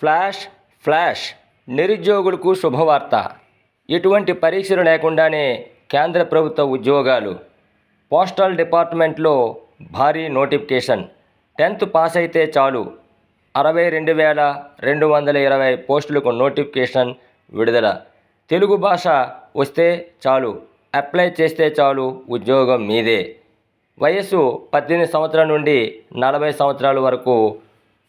Flash flash నిరుద్యోగులకు శుభవార్త. ఎటువంటి పరీక్షలు లేకుండానే కేంద్ర ప్రభుత్వ ఉద్యోగాలు. పోస్టల్ డిపార్ట్మెంట్లో భారీ నోటిఫికేషన్. టెన్త్ పాస్ అయితే చాలు. అరవై రెండు వేల రెండు వందల ఇరవై పోస్టులకు నోటిఫికేషన్ విడుదల. తెలుగు భాష వస్తే చాలు. అప్లై చేస్తే చాలు ఉద్యోగం మీదే. వయస్సు పద్దెనిమిది సంవత్సరాల నుండి నలభై సంవత్సరాల వరకు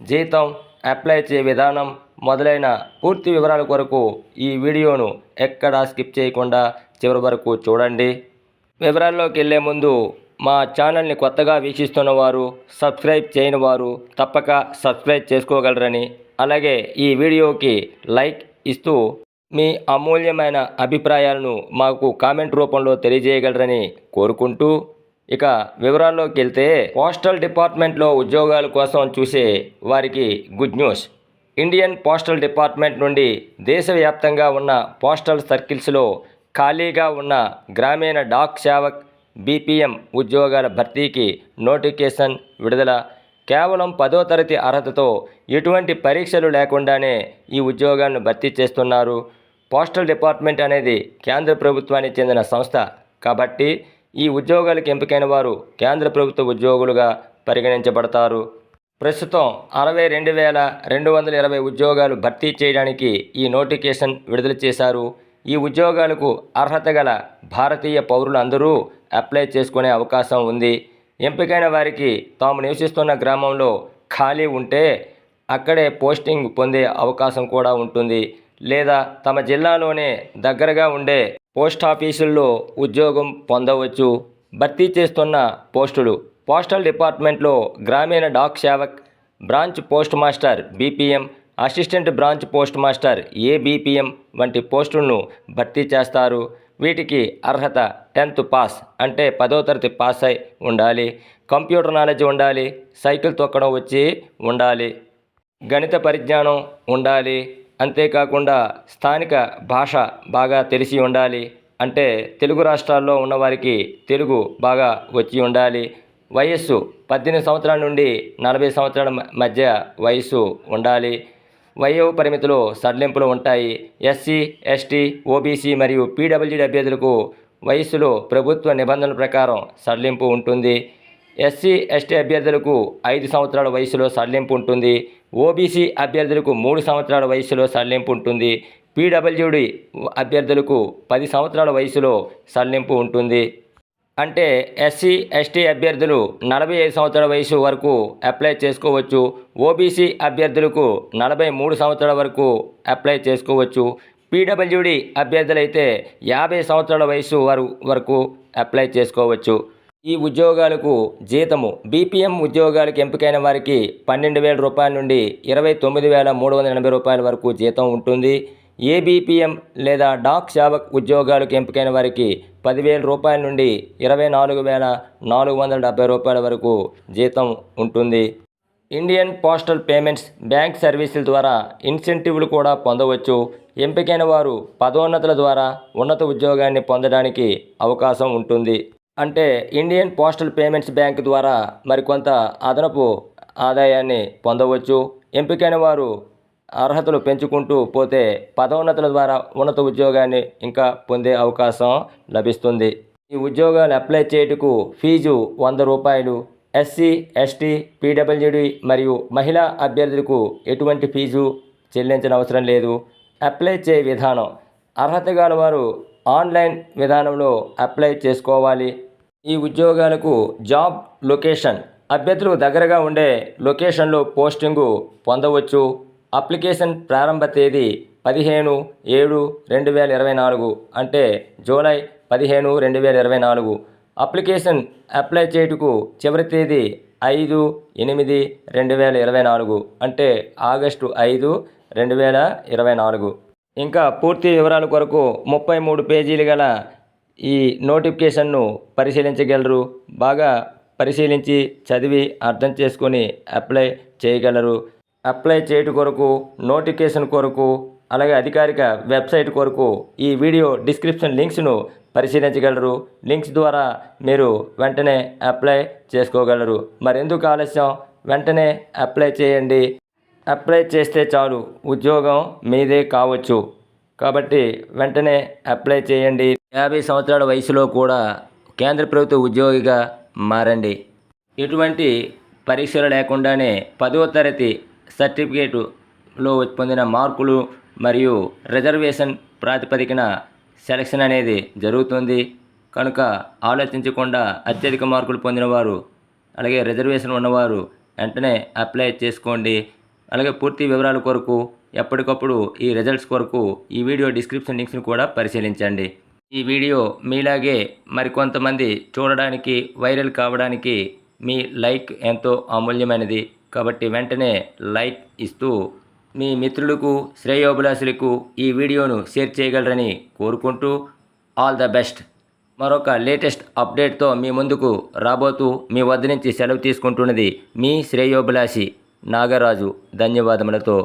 జీతం అప్లై చేయ విధానం మొదలైన పూర్తి వివరాల కొరకు ఈ వీడియోను ఎక్కడా స్కిప్ చేయకుండా చివరి వరకు చూడండి. వివరాల్లోకి వెళ్ళే ముందు మా ఛానల్ని కొత్తగా వీక్షిస్తున్న వారు సబ్స్క్రైబ్ చేయని వారు తప్పక సబ్స్క్రైబ్ చేసుకోగలరని అలాగే ఈ వీడియోకి లైక్ ఇస్తూ మీ అమూల్యమైన అభిప్రాయాలను మాకు కామెంట్ రూపంలో తెలియజేయగలరని కోరుకుంటూ ఇక వివరాల్లోకి వెళ్తే పోస్టల్ డిపార్ట్మెంట్లో ఉద్యోగాల కోసం చూసే వారికి good news. Indian postal department నుండి దేశవ్యాప్తంగా ఉన్న పోస్టల్ సర్కిల్స్లో ఖాళీగా ఉన్న గ్రామీణ డాక్ సేవక్ బీపీఎం ఉద్యోగాల భర్తీకి నోటిఫికేషన్ విడుదల. కేవలం పదో తరగతి అర్హతతో ఎటువంటి పరీక్షలు లేకుండానే ఈ ఉద్యోగాలను భర్తీ చేస్తున్నారు. పోస్టల్ డిపార్ట్మెంట్ అనేది కేంద్ర ప్రభుత్వానికి చెందిన సంస్థ కాబట్టి ఈ ఉద్యోగాలకు ఎంపికైన వారు కేంద్ర ప్రభుత్వ ఉద్యోగులుగా పరిగణించబడతారు. ప్రస్తుతం అరవై రెండు వేల రెండు వందల ఇరవై ఉద్యోగాలు భర్తీ చేయడానికి ఈ నోటిఫికేషన్ విడుదల చేశారు. ఈ ఉద్యోగాలకు అర్హత గల భారతీయ పౌరులందరూ అప్లై చేసుకునే అవకాశం ఉంది. ఎంపికైన వారికి తాము నివసిస్తున్న గ్రామంలో ఖాళీ ఉంటే అక్కడే పోస్టింగ్ పొందే అవకాశం కూడా ఉంటుంది. లేదా తమ జిల్లాలోనే దగ్గరగా ఉండే పోస్ట్ ఆఫీసుల్లో ఉద్యోగం పొందవచ్చు. భర్తీ చేస్తున్న పోస్టులు. పోస్టల్ డిపార్ట్మెంట్లో Gramin Dak Sevak branch post master BPM assistant branch post master ABPM వంటి పోస్టులను భర్తీ చేస్తారు. వీటికి అర్హత టెన్త్ పాస్ అంటే పదో తరగతి పాస్ అయి ఉండాలి. కంప్యూటర్ నాలెడ్జ్ ఉండాలి. సైకిల్ తొక్కడం వచ్చి ఉండాలి. గణిత పరిజ్ఞానం ఉండాలి. అంతేకాకుండా స్థానిక భాష బాగా తెలిసి ఉండాలి. అంటే తెలుగు రాష్ట్రాల్లో ఉన్నవారికి తెలుగు బాగా వచ్చి ఉండాలి. వయస్సు పద్దెనిమిది సంవత్సరాల నుండి నలభై సంవత్సరాల మధ్య వయస్సు ఉండాలి. వయో పరిమితిలో సడలింపులు ఉంటాయి. ఎస్సీ ఎస్టీ ఓబీసీ మరియు పీడబ్ల్యూడీ అభ్యర్థులకు వయస్సులో ప్రభుత్వ నిబంధనల ప్రకారం సడలింపు ఉంటుంది. ఎస్సీ ఎస్టీ అభ్యర్థులకు ఐదు సంవత్సరాల వయసులో సడలింపు ఉంటుంది. ఓబీసీ అభ్యర్థులకు మూడు సంవత్సరాల వయసులో సడలింపు ఉంటుంది. పీడబ్ల్యూడి అభ్యర్థులకు పది సంవత్సరాల వయసులో సడలింపు ఉంటుంది. అంటే ఎస్సీ ఎస్టీ అభ్యర్థులు నలభై ఐదు సంవత్సరాల వయసు వరకు అప్లై చేసుకోవచ్చు. ఓబీసీ అభ్యర్థులకు నలభై మూడు సంవత్సరాల వరకు అప్లై చేసుకోవచ్చు. పీడబ్ల్యూడి అభ్యర్థులైతే యాభై సంవత్సరాల వయసు వరకు అప్లై చేసుకోవచ్చు. ఈ ఉద్యోగాలకు జీతము. బీపీఎం ఉద్యోగాలకు ఎంపికైన వారికి పన్నెండు వేల రూపాయల నుండి ఇరవై తొమ్మిది వేల మూడు వందల ఎనభై రూపాయల వరకు జీతం ఉంటుంది. ఏబీపీఎం లేదా డాక్ సేవక్ ఉద్యోగాలకు ఎంపికైన వారికి పదివేల రూపాయల నుండి ఇరవై నాలుగు వేల నాలుగు వందల డెబ్బై రూపాయల వరకు జీతం ఉంటుంది. ఇండియన్ పోస్టల్ పేమెంట్స్ బ్యాంక్ సర్వీసుల ద్వారా ఇన్సెంటివ్లు కూడా పొందవచ్చు. ఎంపికైన వారు పదోన్నతుల ద్వారా ఉన్నత ఉద్యోగాన్ని పొందడానికి అవకాశం ఉంటుంది. అంటే ఇండియన్ పోస్టల్ పేమెంట్స్ బ్యాంక్ ద్వారా మరికొంత అదనపు ఆదాయాన్ని పొందవచ్చు. ఎంపికైన వారు అర్హతలు పెంచుకుంటూ పోతే పదోన్నతుల ద్వారా ఉన్నత ఉద్యోగాన్ని ఇంకా పొందే అవకాశం లభిస్తుంది. ఈ ఉద్యోగాలు అప్లై చేయుటకు ఫీజు వంద రూపాయలు. ఎస్సీ ఎస్టీ పీడబ్ల్యూడి మరియు మహిళా అభ్యర్థులకు ఎటువంటి ఫీజు చెల్లించిన అవసరం లేదు. అప్లై చేయ విధానం. అర్హత గల వారు ఆన్లైన్ విధానంలో అప్లై చేసుకోవాలి. ఈ ఉద్యోగాలకు జాబ్ లొకేషన్. అభ్యర్థులకు దగ్గరగా ఉండే లొకేషన్లో పోస్టింగు పొందవచ్చు. అప్లికేషన్ ప్రారంభ తేదీ పదిహేను ఏడు రెండు వేల ఇరవై నాలుగు అంటే జూలై పదిహేను రెండు వేల ఇరవై నాలుగు. అప్లికేషన్ అప్లై చేయుటకు చివరి తేదీ ఐదు ఎనిమిది రెండు వేల ఇరవై నాలుగు అంటే ఆగస్టు ఐదు రెండు వేల ఇరవై నాలుగు. ఇంకా పూర్తి వివరాల కొరకు ముప్పై మూడు పేజీలు గల ఈ నోటిఫికేషన్ను పరిశీలించగలరు. బాగా పరిశీలించి చదివి అర్థం చేసుకొని అప్లై చేయగలరు. అప్లై చేయటం కొరకు నోటిఫికేషన్ కొరకు అలాగే అధికారిక వెబ్సైట్ కొరకు ఈ వీడియో డిస్క్రిప్షన్ లింక్స్ను పరిశీలించగలరు. లింక్స్ ద్వారా మీరు వెంటనే అప్లై చేసుకోగలరు. మరెందుకు ఆలస్యం? వెంటనే అప్లై చేయండి. అప్లై చేస్తే చాలు ఉద్యోగం మీదే కావచ్చు. కాబట్టి వెంటనే అప్లై చేయండి. యాభై సంవత్సరాల వయసులో కూడా కేంద్ర ప్రభుత్వ ఉద్యోగిగా మారండి. ఎటువంటి పరీక్షలు లేకుండానే పదవ తరగతి సర్టిఫికేటులో పొందిన మార్కులు మరియు రిజర్వేషన్ ప్రాతిపదికన సెలక్షన్ అనేది జరుగుతుంది. కనుక ఆలోచించకుండా అత్యధిక మార్కులు పొందిన వారు అలాగే రిజర్వేషన్ ఉన్నవారు వెంటనే అప్లై చేసుకోండి. అలాగే పూర్తి వివరాల కొరకు ఎప్పటికప్పుడు ఈ రిజల్ట్స్ కొరకు ఈ వీడియో డిస్క్రిప్షన్ లింక్స్ని కూడా పరిశీలించండి. ఈ వీడియో మీలాగే మరికొంతమంది చూడడానికి వైరల్ కావడానికి మీ లైక్ ఎంతో అమూల్యమైనది. కాబట్టి వెంటనే లైక్ ఇస్తూ మీ మిత్రులకు శ్రేయోభిలాషులకు ఈ వీడియోను షేర్ చేయగలరని కోరుకుంటూ ఆల్ ద బెస్ట్. మరొక లేటెస్ట్ అప్డేట్తో మీ ముందుకు రాబోతూ మీ వద్ద నుంచి సెలవు తీసుకుంటున్నది మీ శ్రేయోభిలాషి నాగరాజు. ధన్యవాదములతో